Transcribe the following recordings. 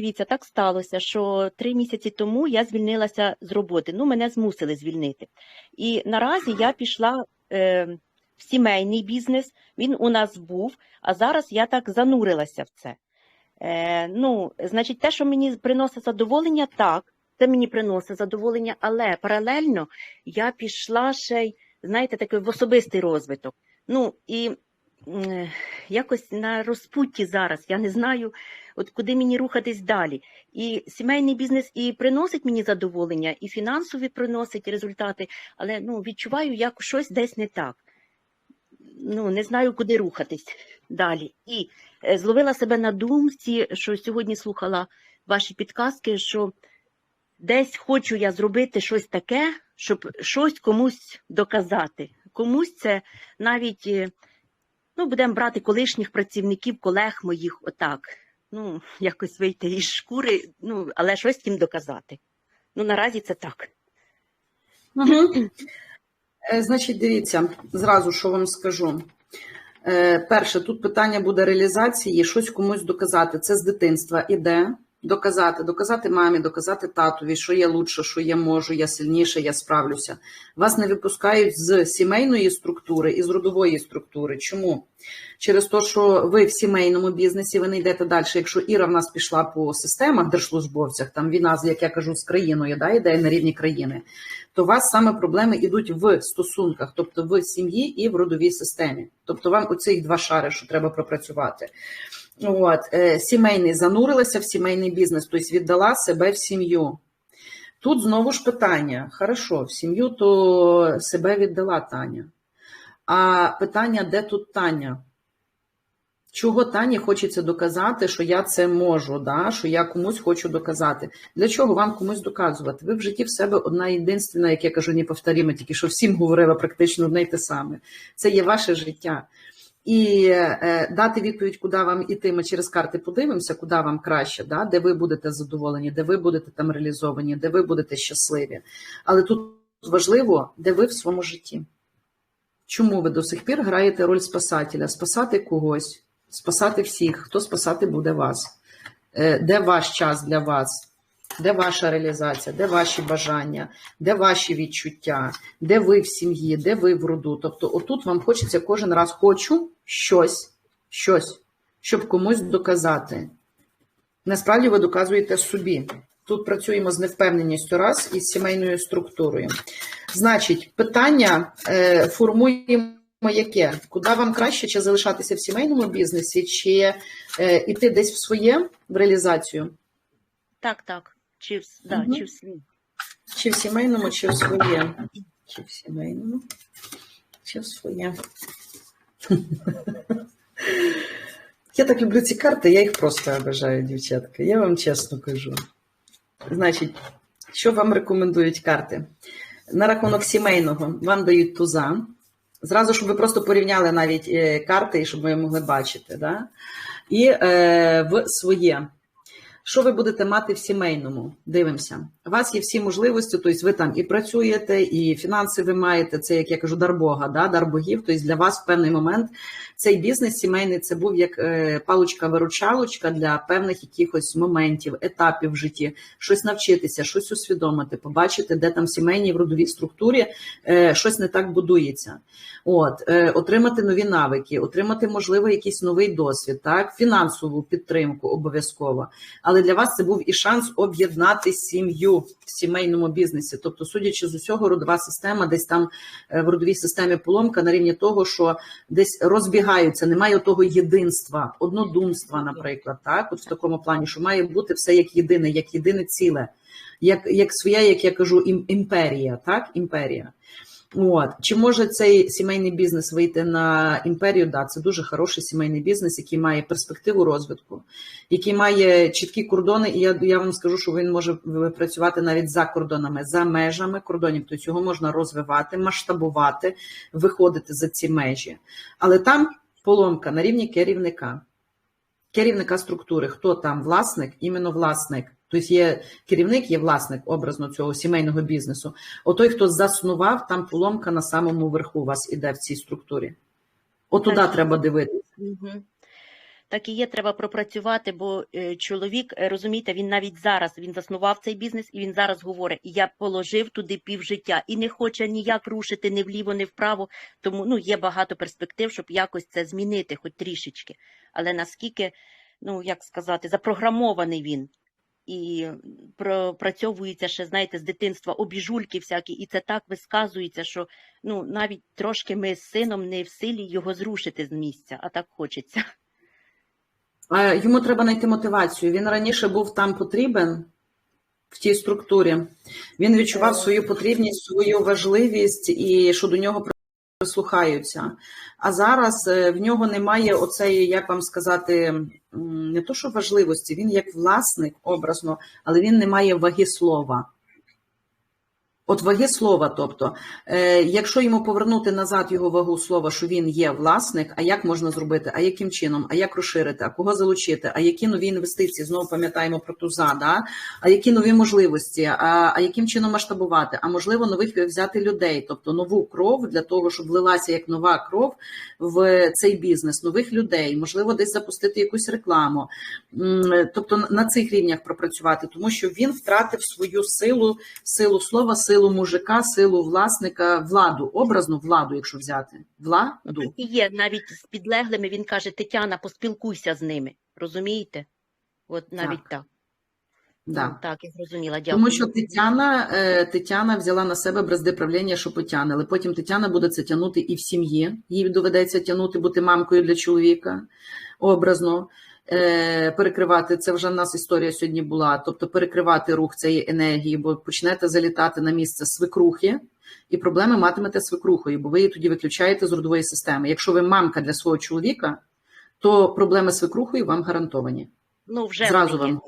дивіться, так сталося, що три місяці тому я звільнилася з роботи. Ну, мене змусили звільнити. І наразі я пішла е, в сімейний бізнес. Він у нас був, а зараз я так занурилася в це. Е, ну, значить, те, що мені приносить задоволення, так, це мені приносить задоволення, але паралельно я пішла ще й, знаєте, такий в особистий розвиток. Ну і м, якось на розпутті зараз. Я не знаю, от куди мені рухатись далі. І сімейний бізнес і приносить мені задоволення, і фінансові приносить результати, але ну, відчуваю, як щось десь не так. Ну, не знаю, куди рухатись далі. І е, зловила себе на думці, що сьогодні слухала ваші підказки, що десь хочу я зробити щось таке, щоб щось комусь доказати. Комусь це навіть, е, ну, будемо брати колишніх працівників, колег моїх, отак. Ну, якось вийти із шкури, ну, але щось їм доказати. Ну, наразі це так. Угу. Значить, дивіться, зразу що вам скажу. Е, Перше, тут питання буде реалізації, щось комусь доказати. Це з дитинства іде. Доказати, доказати мамі, доказати татові, що я лучше, що я можу, я сильніше, я справлюся. Вас не випускають з сімейної структури і з родової структури. Чому? Через те, що ви в сімейному бізнесі, ви не йдете далі. Якщо Іра в нас пішла по системах держслужбовцях, там війна, як я кажу, з країною, да, йде на рівні країни, то у вас саме проблеми йдуть в стосунках, тобто в сім'ї і в родовій системі. Тобто вам оцих два шари, що треба пропрацювати. От, е, Сімейний занурилася в сімейний бізнес, тобто віддала себе в сім'ю. Тут знову ж питання: хорошо, в сім'ю то себе віддала Таня. А питання, де тут Таня? Чого Тані хочеться доказати, що я це можу, да? що я комусь хочу доказати? Для чого вам комусь доказувати? Ви в житті в себе одна єдинственна, як я кажу, неповторима, тільки що всім говорила практично одне й те саме. Це є ваше життя. І е, дати відповідь, куди вам іти, ми через карти подивимося, куди вам краще, да? де ви будете задоволені, де ви будете там реалізовані, де ви будете щасливі. Але тут важливо, де ви в своєму житті. Чому ви до сих пір граєте роль спасателя? Спасати когось, спасати всіх, хто спасати буде вас? Е, Де ваш час для вас? Де ваша реалізація, де ваші бажання, де ваші відчуття, де ви в сім'ї, де ви в роду? Тобто, отут вам хочеться кожен раз хочу щось, щось, щоб комусь доказати. Насправді ви доказуєте собі. Тут працюємо з невпевненістю раз і з сімейною структурою. Значить, питання е, формуємо яке? Куди вам краще, чи залишатися в сімейному бізнесі, чи е, іти десь в своє в реалізацію? Так, так. Чи в, да, Мгм. чи в свій. Чи в сімейному, чи в своє? Чи в сімейному, чи в своє. Я так люблю ці карти, я їх просто обожаю, дівчатка. Я вам чесно кажу. Значить, що вам рекомендують карти? На рахунок сімейного вам дають туза. Зразу, щоб ви просто порівняли навіть е, карти, і щоб ви могли бачити. Да? І е, в своє. Що ви будете мати в сімейному? Дивимося. У вас є всі можливості, тобто ви там і працюєте, і фінанси ви маєте. Це, як я кажу, дар Бога, да? дар богів. Тобто для вас в певний момент цей бізнес сімейний це був як е, паличка-виручалочка для певних якихось моментів, етапів в житті, щось навчитися, щось усвідомити, побачити, де там в сімейній в родовій структурі е, щось не так будується. От, е, отримати нові навики, отримати, можливо, якийсь новий досвід, так, фінансову підтримку обов'язково. Але для вас це був і шанс об'єднати сім'ю в сімейному бізнесі. Тобто, судячи з усього, родова система, десь там е, в родовій системі поломка на рівні того, що десь розбігаються, немає того єдинства, однодумства, наприклад, так, от в такому плані, що має бути все як єдине, як єдине ціле, як, як своя, як я кажу, імперія, так, імперія. От чи може цей сімейний бізнес вийти на імперію? Да, це дуже хороший сімейний бізнес, який має перспективу розвитку, який має чіткі кордони. І я, я вам скажу, що він може працювати навіть за кордонами, за межами кордонів. Тобто його можна розвивати, масштабувати, виходити за ці межі. Але там поломка на рівні керівника, керівника структури. Хто там власник? Іменно власник. Тобто є керівник, є власник образно цього сімейного бізнесу. Отой, хто заснував, там поломка на самому верху у вас іде в цій структурі. От туди Так. треба дивитися. Угу. Так і є, треба пропрацювати, бо е, чоловік, е, розумієте, він навіть зараз він заснував цей бізнес, і він зараз говорить: я положив туди півжиття і не хоче ніяк рушити ні вліво, ні вправо. Тому ну є багато перспектив, щоб якось це змінити, хоч трішечки. Але наскільки, ну як сказати, запрограмований він. І пропрацьовується ще, знаєте, з дитинства обіжульки всякі, і це так висказується, що ну навіть трошки ми з сином не в силі його зрушити з місця, а так хочеться. А Йому треба знайти мотивацію. Він раніше був там потрібен в тій структурі. Він відчував свою потрібність, свою важливість і що до нього прислухаються. А зараз е, в нього немає оцеї, як вам сказати, не то, що важливості, він як власник образно, але він не має ваги слова. От ваги слова, тобто, е, якщо йому повернути назад його вагу слова, що він є власник, а як можна зробити, а яким чином, а як розширити, а кого залучити, а які нові інвестиції, знову пам'ятаємо про туза, да? а які нові можливості, а, а яким чином масштабувати, а можливо нових взяти людей, тобто нову кров для того, щоб влилася як нова кров в цей бізнес, нових людей, можливо, десь запустити якусь рекламу, тобто на цих рівнях пропрацювати, тому що він втратив свою силу, силу слова, силу мужика, силу власника, владу, образну владу, якщо взяти. Владу. і є навіть з підлеглими. Він каже: Тетяна, поспілкуйся з ними. Розумієте? От навіть так. Да. Так, я зрозуміла. Дякую. Тому що Тетяна, е, Тетяна взяла на себе бразди правління, що потягне, але потім Тетяна буде це тягнути і в сім'ї. Їй доведеться тягнути, бути мамкою для чоловіка образно. Е, Перекривати це вже в нас історія сьогодні була. Тобто перекривати рух цієї енергії, бо почнете залітати на місце свекрухи, і проблеми матимете свекрухою, бо ви її тоді виключаєте з родової системи. Якщо ви мамка для свого чоловіка, то проблеми свекрухою вам гарантовані. Ну, вже Зразу вам.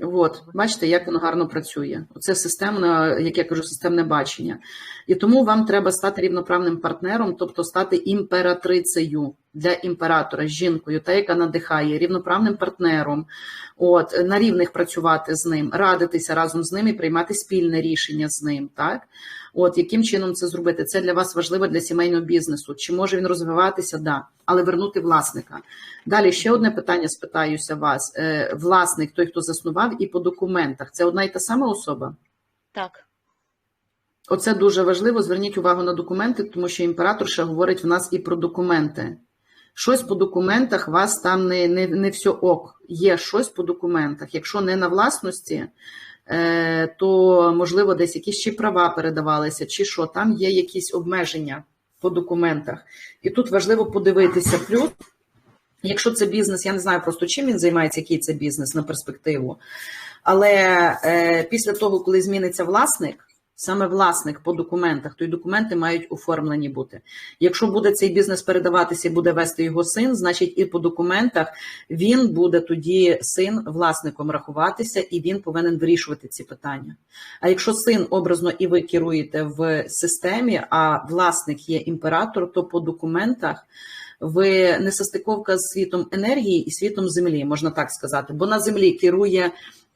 От, бачите, як воно гарно працює. Оце системне, як я кажу, системне бачення. І тому вам треба стати рівноправним партнером, тобто стати імператрицею для імператора, жінкою, та яка надихає, рівноправним партнером, от, на рівних працювати з ним, радитися разом з ним і приймати спільне рішення з ним. Так? От, яким чином це зробити? Це для вас важливо для сімейного бізнесу. Чи може він розвиватися? Да, але вернути власника. Далі ще одне питання спитаюся вас. Е, Власник, той, хто заснував, і по документах. Це одна і та сама особа? Так. Оце дуже важливо. Зверніть увагу на документи, тому що імператор ще говорить в нас і про документи. Щось по документах вас там не, не, не все ок. Є щось по документах. Якщо не на власності, е, то можливо десь якісь чи права передавалися, чи що, там є якісь обмеження по документах. І тут важливо подивитися. Плюс, якщо це бізнес, я не знаю просто чим він займається, який це бізнес на перспективу. Але е, після того, коли зміниться власник, саме власник по документах, то й документи мають оформлені бути. Якщо буде цей бізнес передаватися і буде вести його син, значить і по документах він буде тоді син власником рахуватися, і він повинен вирішувати ці питання. А якщо син образно і ви керуєте в системі, а власник є імператор, то по документах. Ви несостиковка з світом енергії і світом землі, можна так сказати. Бо на землі керує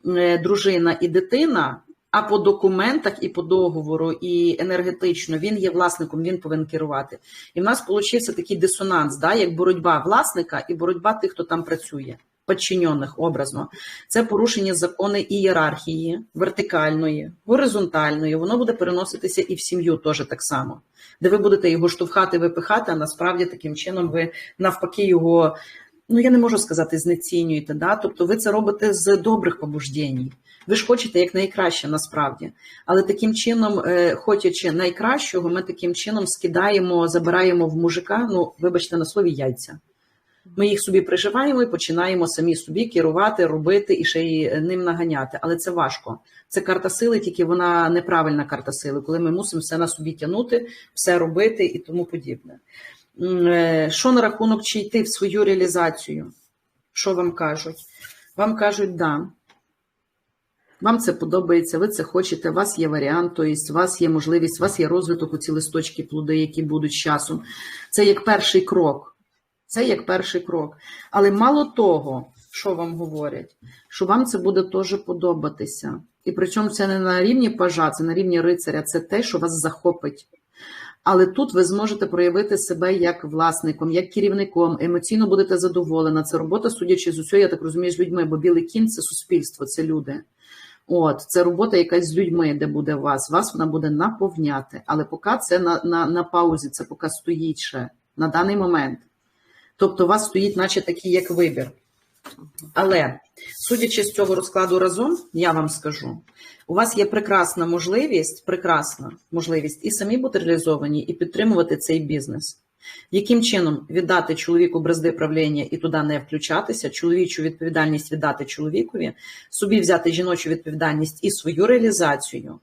е, дружина і дитина, а по документах і по договору, і енергетично він є власником, він повинен керувати. І в нас получився такий дисонанс, да, як боротьба власника і боротьба тих, хто там працює, підчинених образно. Це порушення закони ієрархії, вертикальної, горизонтальної. Воно буде переноситися і в сім'ю теж так само, де ви будете його штовхати, випихати, а насправді таким чином ви навпаки його. Ну, я не можу сказати, знецінюєте, да? тобто ви це робите з добрих побуждень. Ви ж хочете як найкраще насправді. Але таким чином, е, хочучи найкращого, ми таким чином скидаємо, забираємо в мужика, ну, вибачте, на слові яйця. Ми їх собі приживаємо і починаємо самі собі керувати, робити і ще й ним наганяти. Але це важко. Це карта сили, тільки вона неправильна карта сили, коли ми мусимо все на собі тягнути, все робити і тому подібне. Е, Що на рахунок чи йти в свою реалізацію? Що вам кажуть? Вам кажуть, да. Вам це подобається, ви це хочете, у вас є варіант, тобто у вас є можливість, у вас є розвиток у ці листочки, плоди, які будуть з часом. Це як перший крок. Це як перший крок. Але мало того, що вам говорять, що вам це буде теж подобатися. І причому це не на рівні пажа, це на рівні рицаря, це те, що вас захопить. Але тут ви зможете проявити себе як власником, як керівником, емоційно будете задоволена. Це робота, судячи з усього, я так розумію, з людьми, бо білий кінь це суспільство, це люди. От, це робота якась з людьми, де буде вас. Вас вона буде наповняти. Але поки це на, на, на паузі, це поки стоїть ще на даний момент. Тобто, у вас стоїть, наче такий як вибір. Але судячи з цього розкладу разом, я вам скажу, у вас є прекрасна можливість, прекрасна можливість і самі бути реалізовані, і підтримувати цей бізнес. Яким чином віддати чоловіку бразди правління і туди не включатися, чоловічу відповідальність віддати чоловікові, собі взяти жіночу відповідальність і свою реалізацію,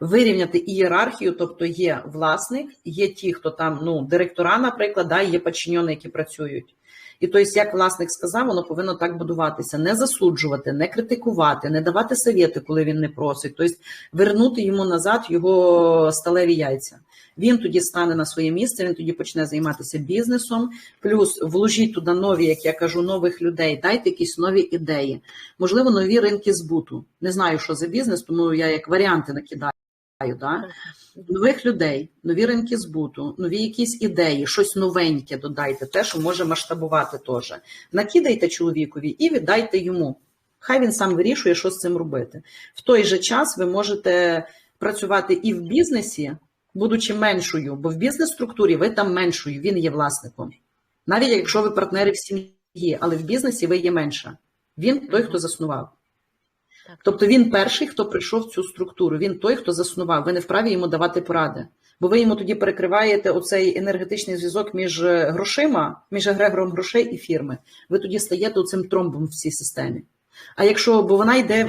вирівняти ієрархію, тобто є власник, є ті, хто там, ну, директора, наприклад, да, є підчинені, які працюють. І тобто, як власник сказав, воно повинно так будуватися: не засуджувати, не критикувати, не давати совєти, коли він не просить. Тобто вернути йому назад його сталеві яйця. Він тоді стане на своє місце, він тоді почне займатися бізнесом. Плюс вложіть туди нові, як я кажу, нових людей, дайте якісь нові ідеї. Можливо, нові ринки збуту. Не знаю, що за бізнес, тому я як варіанти накидаю. Да? Нових людей, нові ринки збуту, нові якісь ідеї, щось новеньке додайте, те, що може масштабувати теж. Накидайте чоловікові і віддайте йому. Хай він сам вирішує, що з цим робити. В той же час ви можете працювати і в бізнесі, будучи меншою, бо в бізнес-структурі ви там меншою, він є власником. Навіть якщо ви партнери в сім'ї, але в бізнесі ви є менша. Він той, хто заснував. Тобто він перший, хто прийшов в цю структуру, він той, хто заснував. Ви не вправі йому давати поради. Бо ви йому тоді перекриваєте оцей енергетичний зв'язок між грошима, між егрегором грошей і фірми. Ви тоді стаєте цим тромбом в цій системі. А якщо, бо вона йде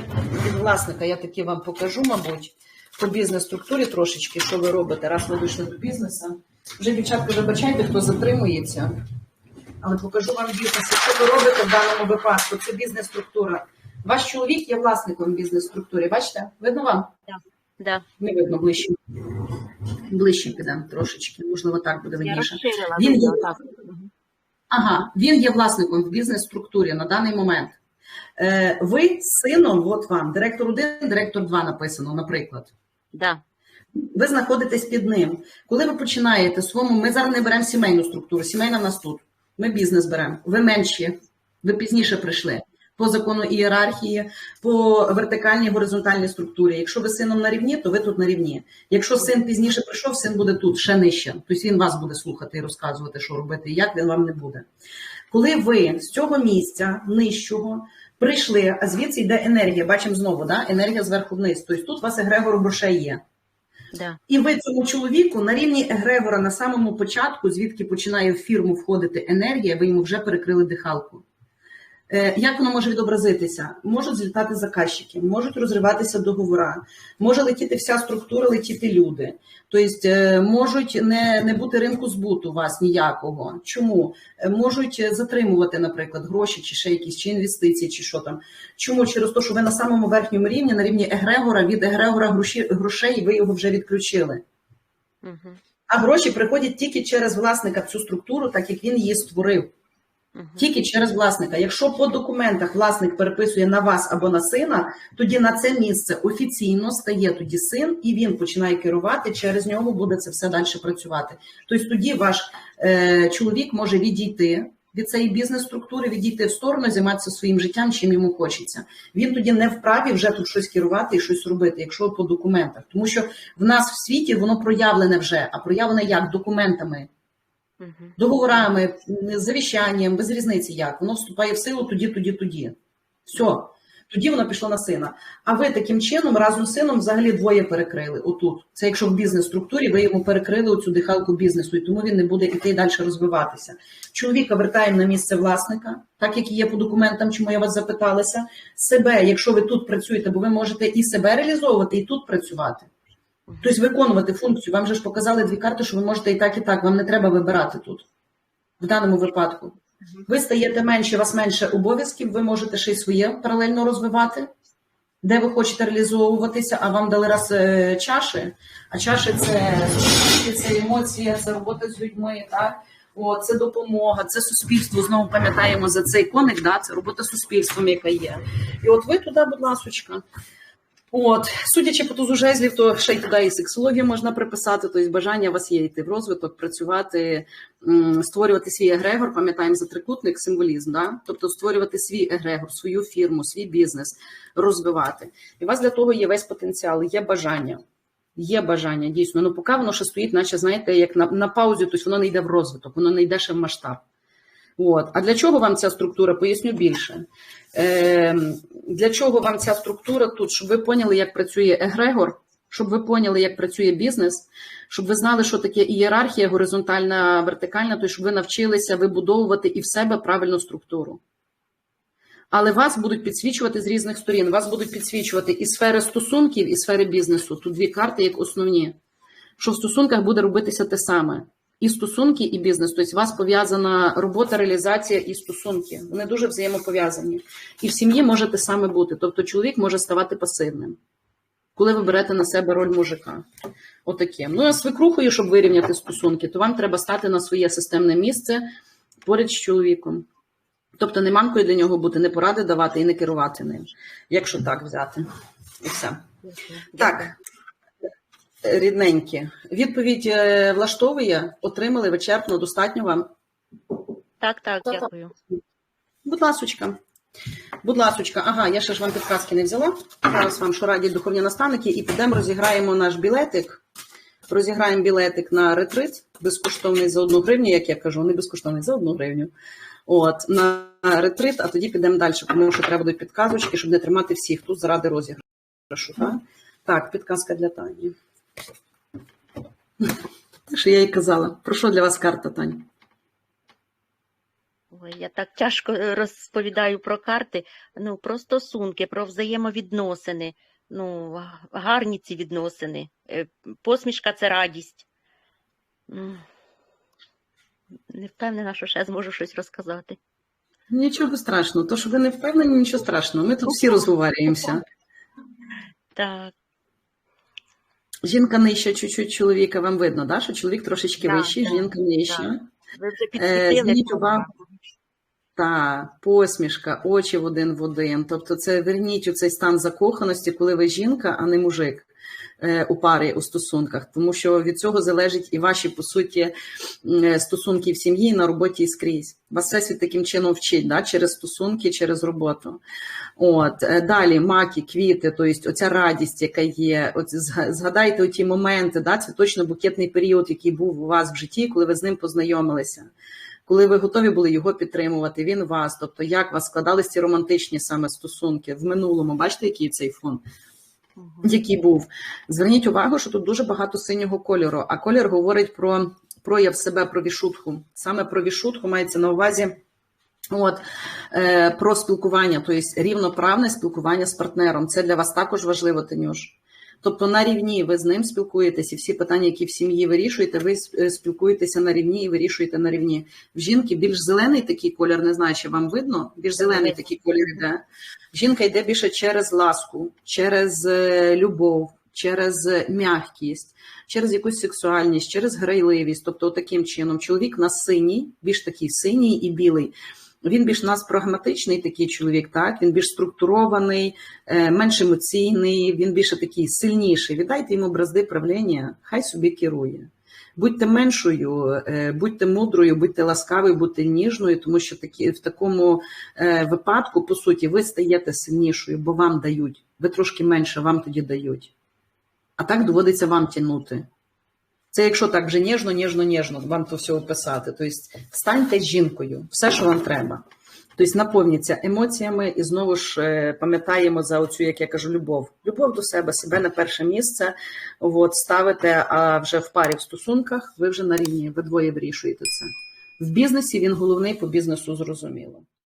від власника, я таки вам покажу, мабуть, по бізнес-структурі трошечки, що ви робите, раз ви вийшли до бізнесу. Вже, дівчатка, вибачайте, хто затримується, але покажу вам бізнес. Що ви робите в даному випадку? Це бізнес-структура. Ваш чоловік є власником бізнес-структури. Бачите? Видно вам? Да. Не видно ближче. Ближче підемо трошечки, можливо, так буде видніше. Він є- Ага, він є власником в бізнес-структурі на даний момент. Е, ви сином, от вам, директор 1, директор 2 написано, наприклад. Да. Ви знаходитесь під ним. Коли ви починаєте своєму, ми зараз не беремо сімейну структуру, сімейна в нас тут. Ми бізнес беремо. Ви менші, ви пізніше прийшли. По закону ієрархії, по вертикальній горизонтальній структурі. Якщо ви сином на рівні, то ви тут на рівні. Якщо син пізніше прийшов, син буде тут ще нижче. Тобто він вас буде слухати і розказувати, що робити, і як він вам не буде. Коли ви з цього місця нижчого прийшли, а звідси йде енергія, бачимо знову, да? енергія зверху вниз. Тобто тут у вас егрегор грошей є. Да. І ви цьому чоловіку на рівні егрегора на самому початку, звідки починає в фірму входити енергія, ви йому вже перекрили дихалку. Е, Як воно може відобразитися? Можуть злітати заказчики, можуть розриватися договори, може летіти вся структура, летіти люди. Тобто е, можуть не, не бути ринку збуту у вас ніякого. Чому? Е, Можуть затримувати, наприклад, гроші чи ще якісь, чи інвестиції, чи що там. Чому? Через те, що ви на самому верхньому рівні, на рівні егрегора, від егрегора гроші, грошей, ви його вже відключили. Мгм. А гроші приходять тільки через власника в цю структуру, так як він її створив. Тільки через власника. Якщо по документах власник переписує на вас або на сина, тоді на це місце офіційно стає тоді син, і він починає керувати. Через нього буде це все далі працювати. Тобто тоді ваш е, чоловік може відійти від цієї бізнес-структури, відійти в сторону, займатися своїм життям, чим йому хочеться. Він тоді не вправі вже тут щось керувати і щось робити, якщо по документах, тому що в нас в світі воно проявлене вже, а проявлене як документами. Договорами, завіщанням, без різниці як. Воно вступає в силу тоді, тоді, тоді. Все. Тоді воно пішло на сина. А ви таким чином разом з сином взагалі двоє перекрили отут. Це якщо в бізнес-структурі ви йому перекрили оцю дихалку бізнесу, і тому він не буде іти далі розвиватися. Чоловіка вертаємо на місце власника, так як є по документам, чому я вас запиталася. Себе, якщо ви тут працюєте, бо ви можете і себе реалізовувати, і тут працювати. Тобто виконувати функцію. Вам же ж показали дві карти, що ви можете і так, і так. Вам не треба вибирати тут, в даному випадку. Ви стаєте менше, у вас менше обов'язків, ви можете ще й своє паралельно розвивати, де ви хочете реалізовуватися, а вам дали раз е, чаші, а чаші це це емоції, це робота з людьми, так? О, це допомога, це суспільство. Знову пам'ятаємо за цей коник, да? це робота з суспільством, яка є. І от ви туди, будь ласочка. От, судячи по тузу жезлів, то ще й туди і сексологію можна приписати, тобто бажання у вас є йти в розвиток, працювати, створювати свій егрегор, пам'ятаємо за трикутник, символізм, да? тобто створювати свій егрегор, свою фірму, свій бізнес, розвивати. І у вас для того є весь потенціал, є бажання. Є бажання, дійсно. Ну, поки воно ще стоїть, наче знаєте, як на, на паузі, тобто воно не йде в розвиток, воно не йде ще в масштаб. От. А для чого вам ця структура? Поясню більше. Е, для чого вам ця структура тут? Щоб ви поняли, як працює егрегор, щоб ви поняли, як працює бізнес, щоб ви знали, що таке ієрархія, горизонтальна, вертикальна, то щоб ви навчилися вибудовувати і в себе правильну структуру. Але вас будуть підсвічувати з різних сторін. Вас будуть підсвічувати і сфери стосунків, і сфери бізнесу. Тут дві карти як основні. Що в стосунках буде робитися те саме. І стосунки, і бізнес. Тобто, у вас пов'язана робота, реалізація і стосунки. Вони дуже взаємопов'язані. І в сім'ї може те саме бути. Тобто, чоловік може ставати пасивним, коли ви берете на себе роль мужика. Отаким. Ну, а з свекрухою, щоб вирівняти стосунки, то вам треба стати на своє системне місце поряд з чоловіком. Тобто не мамкою для нього бути, не поради давати і не керувати ним, якщо так взяти. І все. Так, рідненькі. Відповідь е, влаштовує, отримали вичерпно, достатньо вам. Так, так, Так, так. дякую. Будь ласочка. Будь ласочка, ага, я ще ж вам підказки не взяла. Зараз вам що радять духовні наставники, і підемо розіграємо наш білетик. Розіграємо білетик на ретрит, безкоштовний за одну гривню, як я кажу, не безкоштовний за одну гривню. От, на ретрит, а тоді підемо далі, тому що треба будуть підказочки, щоб не тримати всіх тут заради розіграшу. Так, так підказка для Тані. Те, що я їй казала. Про що для вас карта, Тань? Ой, я так тяжко е, розповідаю про карти. Ну, про стосунки, про взаємовідносини. Ну, гарні ці відносини. Е, Посмішка це радість. Не впевнена, що ще зможу щось розказати. Нічого страшного. То, що ви не впевнені, нічого страшного. Ми тут всі розговорюємося. Так, Жінка нижча чуть-чуть чоловіка, вам видно, да? що чоловік трошечки да, вищий, да, жінка нижча. ви вже Е, зверніть увагу. Та посмішка, очі в один в один. Тобто, це верніть у цей стан закоханості, коли ви жінка, а не мужик у парі у стосунках, тому що від цього залежить і ваші по суті стосунки в сім'ї, на роботі і скрізь. Вас всесвіт таким чином вчить, да? через стосунки, через роботу. От е, далі маки, квіти, тобто оця радість, яка є. От згадайте ті моменти, да? це точно букетний період, який був у вас в житті, коли ви з ним познайомилися. Коли ви готові були його підтримувати, він вас, тобто як вас складалися ці романтичні саме стосунки в минулому, бачите, який цей фон? Який був. Зверніть увагу, що тут дуже багато синього кольору, а колір говорить про прояв себе, про вішутху. Саме про вішутху мається на увазі. От е, про спілкування, тобто рівноправне спілкування з партнером. Це для вас також важливо, Танюш. Тобто на рівні ви з ним спілкуєтесь, і всі питання, які в сім'ї вирішуєте, ви е, спілкуєтеся на рівні і вирішуєте на рівні. В жінки більш зелений такий колір, не знаю, чи вам видно, більш зелений такий колір йде. Жінка йде більше через ласку, через е, любов, через м'якість, через якусь сексуальність, через грайливість. Тобто, таким чином, чоловік у нас синій, більш такий синій і білий. Він більш у нас прагматичний такий чоловік, так він більш структурований, е, менш емоційний, він більше такий сильніший. Віддайте йому бразди правління, хай собі керує. Будьте меншою, е, будьте мудрою, будьте ласкавою, будьте ніжною, тому що такі, в такому е, випадку, по суті, ви стаєте сильнішою, бо вам дають. Ви трошки менше, вам тоді дають. А так доводиться вам тягнути. Це якщо так вже ніжно, ніжно, ніжно, вам то все описати. Тобто станьте жінкою, все, що вам треба. Тобто наповніться емоціями і знову ж е, пам'ятаємо за оцю, як я кажу, любов. Любов до себе, себе на перше місце. От, ставите, а вже в парі в стосунках ви вже на рівні, ви двоє вирішуєте це. В бізнесі він головний по бізнесу зрозуміло.